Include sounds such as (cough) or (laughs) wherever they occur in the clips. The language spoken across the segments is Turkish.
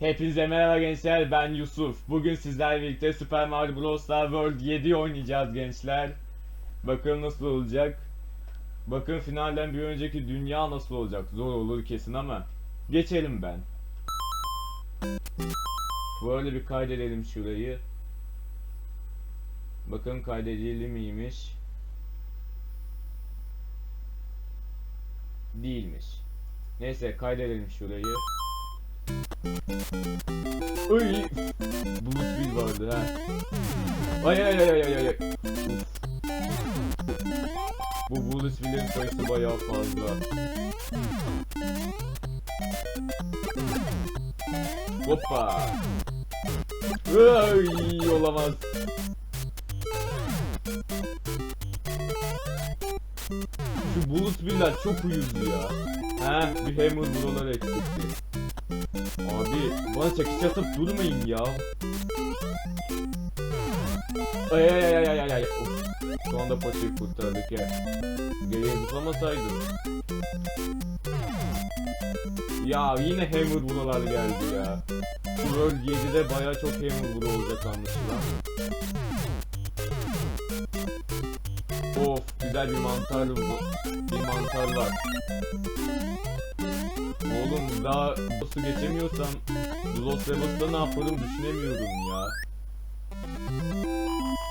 Hepinize merhaba gençler ben Yusuf. Bugün sizlerle birlikte Super Mario Bros. World 7 oynayacağız gençler. Bakalım nasıl olacak. Bakın finalden bir önceki dünya nasıl olacak. Zor olur kesin ama. Geçelim ben. Böyle bir kaydedelim şurayı. Bakın kaydedildi miymiş. Değilmiş. Neyse kaydedelim şurayı. Ay! Bulut bil vardı ha. Ay ay ay ay ay ay. Bu bulut billerin sayısı bayağı fazla. Hoppa. Ay olamaz. Şu bulut biller çok uyuzdu ya. Heh bir hammer buralar eksikti. Abi bana çekiç atıp durmayın ya. Ay ay ay ay ay ay. Of. Şu anda paçayı kurtardık ya. Geriye zıplamasaydım. Ya yine hammer buralar geldi ya. Bu World 7'de baya çok hammer bura olacak anlaşılan. Of güzel bir mantar bu. Bir mantar var. Oğlum daha boss'u geçemiyorsam Los Levels'ta ne yaparım düşünemiyorum ya.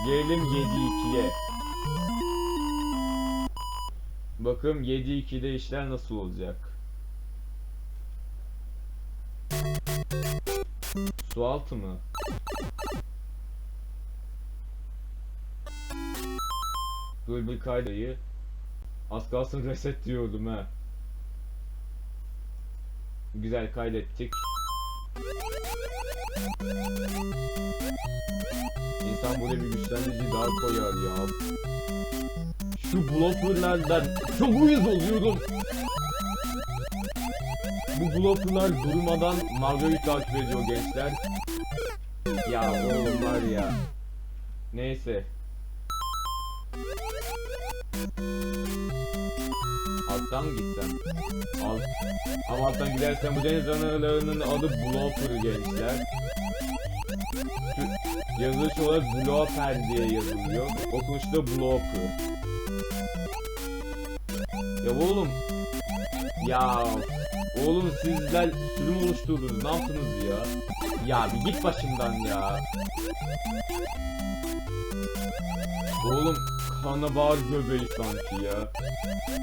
Gelelim 7-2'ye. Bakın 7-2'de işler nasıl olacak. Su altı mı? Dur bir kaydayı. Az kalsın reset diyordum ha. Güzel kaydettik. İnsan buraya bir güçlendirici daha koyar ya. Şu bloklardan çok uyuz oluyorum. Bu bloklar durmadan Mario'yu takip ediyor gençler. Ya oğlum var ya. Neyse. Alttan mı gitsem? Alt. Ama alttan gidersen bu deniz analarının adı Blopper gençler. Şu yazılış olarak Blopper diye yazılıyor. Okunuşta Blopper. Ya oğlum. Ya oğlum sizler sürüm oluşturdunuz. Ne yaptınız ya? Ya bir git başımdan ya. Oğlum karnabahar göbeği sanki ya.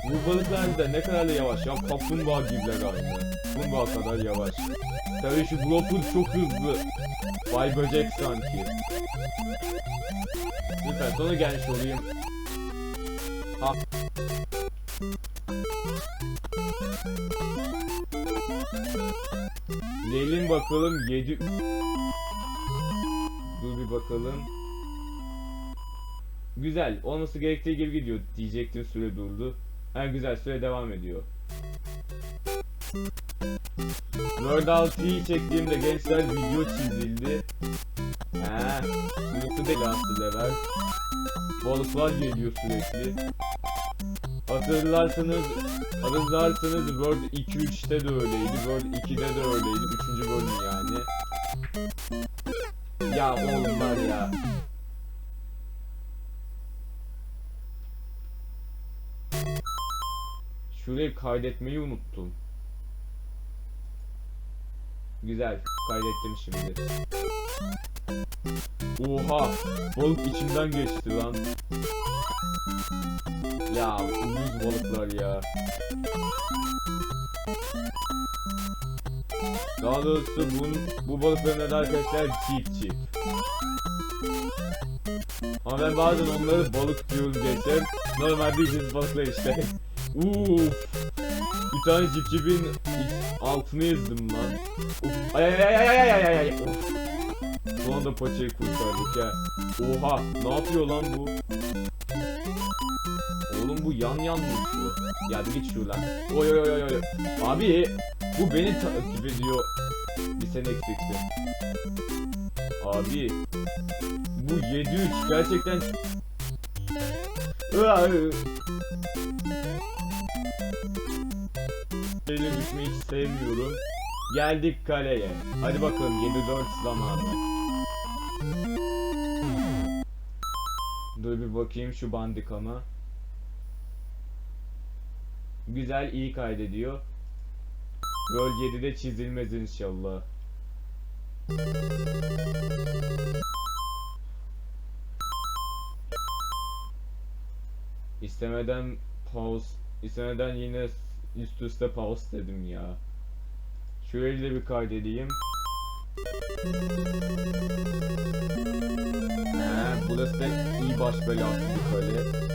Bu balıklar da ne kadar da yavaş ya. Kaplumbağa gibiler aynı. Kaplumbağa kadar yavaş. Tabii şu Blopper çok hızlı. Vay böcek sanki. Lütfen sonra gelmiş olayım. Ha. Gelin bakalım 7 Dur bir bakalım. Güzel. Olması gerektiği gibi gidiyor diyecektim süre durdu. Ha güzel süre devam ediyor. World 6'yı çektiğimde gençler video çizildi. He, burası aslında level. Balıklar geliyor sürekli. Hatırlarsanız, hatırlarsanız World 2-3'te de öyleydi, World 2'de de öyleydi, 3. bölüm yani. Ya oğlum ya. Şurayı kaydetmeyi unuttum. Güzel, kaydettim şimdi. Oha, balık içimden geçti lan. Ya uyuz balıklar ya. Daha doğrusu bun, bu balıkların adı arkadaşlar çift. Ama ben bazen onları balık diyorum geçer. Normal bildiğiniz balıklar işte. (laughs) Uff. Bir tane cipcibin altını ezdim lan. Uf. Ay ay ay ay ay ay ay ay. Of. Anda paçayı kurtardık ya. Oha ne yapıyor lan bu? Oğlum bu yan yan mı uçuyor? Ya bir git şuradan. Oy oy oy oy. Abi bu beni takip ediyor. Bir sen eksiktin. Abi bu 7-3 gerçekten Şeyle düşmeyi hiç sevmiyorum. Geldik kaleye. Hadi bakalım 7-4 zamanı. Dur bir bakayım şu bandikama. Güzel iyi kaydediyor. Rol 7'de çizilmez inşallah. İstemeden pause, istemeden yine üst üste pause dedim ya. Şöyle de bir kaydedeyim. He, burası da iyi baş belası bir.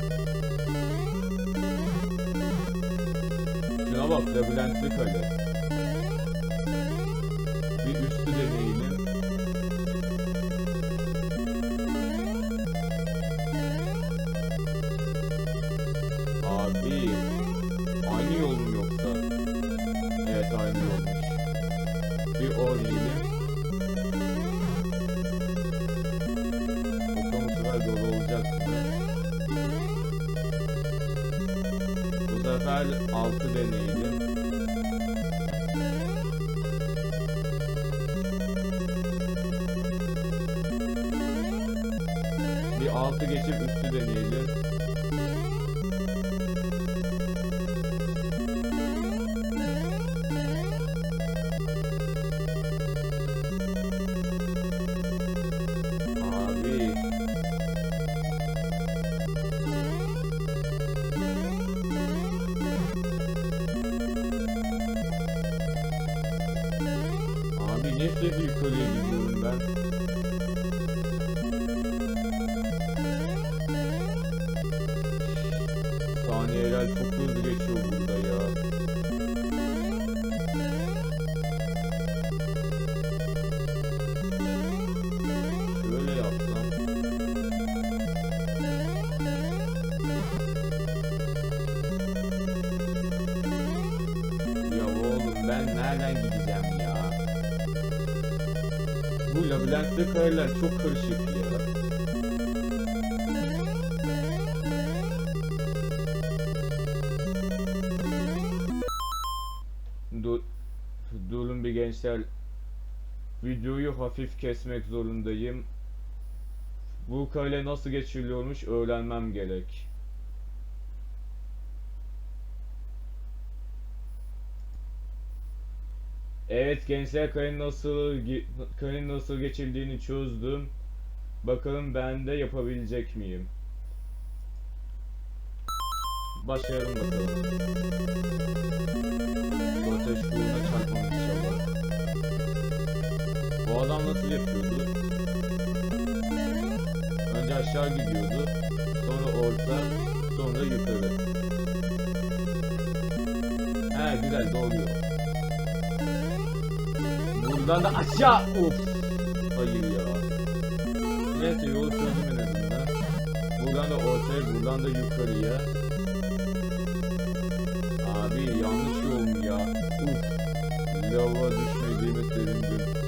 Şuna bak, labirentli kale. Sefer altı deneyelim. Bir altı geçip üstü deneyelim. Sürekli yukarıya gidiyorum ben? Saniyeler çok hızlı geçiyor burada ya. Bu labirentte kareler çok karışık ya. Dur, durun bir gençler. Videoyu hafif kesmek zorundayım. Bu kale nasıl geçiriliyormuş öğrenmem gerek. Evet gençler kalenin nasıl kalenin nasıl geçildiğini çözdüm. Bakalım ben de yapabilecek miyim? Başlayalım bakalım. Bu ateş kuyruğuna çarpmam inşallah. Bu adam nasıl yapıyordu? Önce aşağı gidiyordu. Sonra orta, sonra yukarı. He güzel doğruyor. Buradan da aşağı. Of. Hayır ya. Neyse yolu çözdüm en azından. Buradan da ortaya, buradan da yukarıya. Abi yanlış yol mu ya? Uf. Lava düşmediğime sevindim.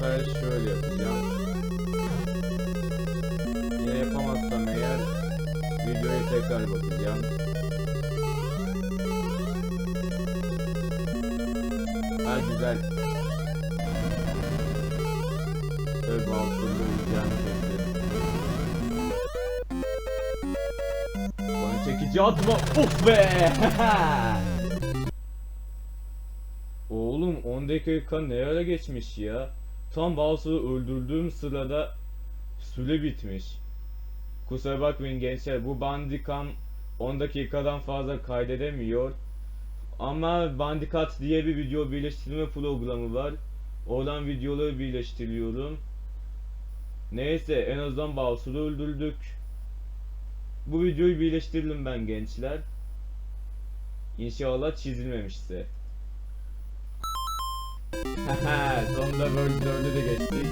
Sefer şöyle yapacağım. Yine yapamazsam eğer videoya tekrar bakacağım. Ha güzel. Tabi altında uyuyacağım kesin. Bana çekici atma. Of be. (laughs) Oğlum 10 dakika ne ara geçmiş ya? Tam Bowser'ı öldürdüğüm sırada süre bitmiş. Kusura bakmayın gençler bu Bandicam 10 dakikadan fazla kaydedemiyor. Ama Bandicat diye bir video birleştirme programı var. Oradan videoları birleştiriyorum. Neyse en azından Bowser'ı öldürdük. Bu videoyu birleştirdim ben gençler. İnşallah çizilmemişse. Haha sonunda World 4'e de geçtik.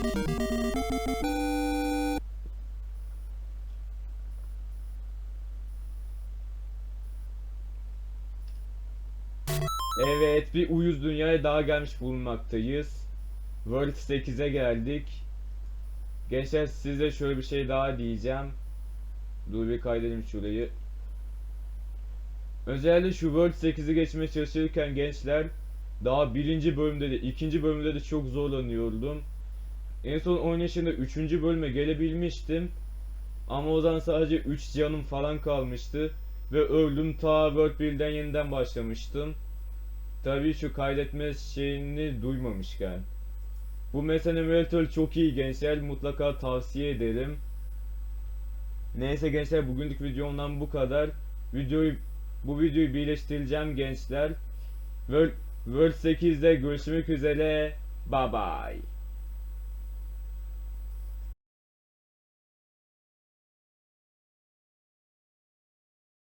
Evet bir uyuz dünyaya daha gelmiş bulunmaktayız. World 8'e geldik. Gençler size şöyle bir şey daha diyeceğim. Dur bir kaydedelim şurayı. Özellikle şu World 8'i geçmeye çalışırken gençler daha birinci bölümde de ikinci bölümde de çok zorlanıyordum. En son oynayışında üçüncü bölüme gelebilmiştim. Ama o zaman sadece 3 canım falan kalmıştı. Ve öldüm ta World 1'den yeniden başlamıştım. Tabii şu kaydetme şeyini duymamışken. Bu mesela Emulator çok iyi gençler mutlaka tavsiye ederim. Neyse gençler bugünlük videomdan bu kadar. Videoyu bu videoyu birleştireceğim gençler. World, World 8'de görüşmek üzere. Bye bye.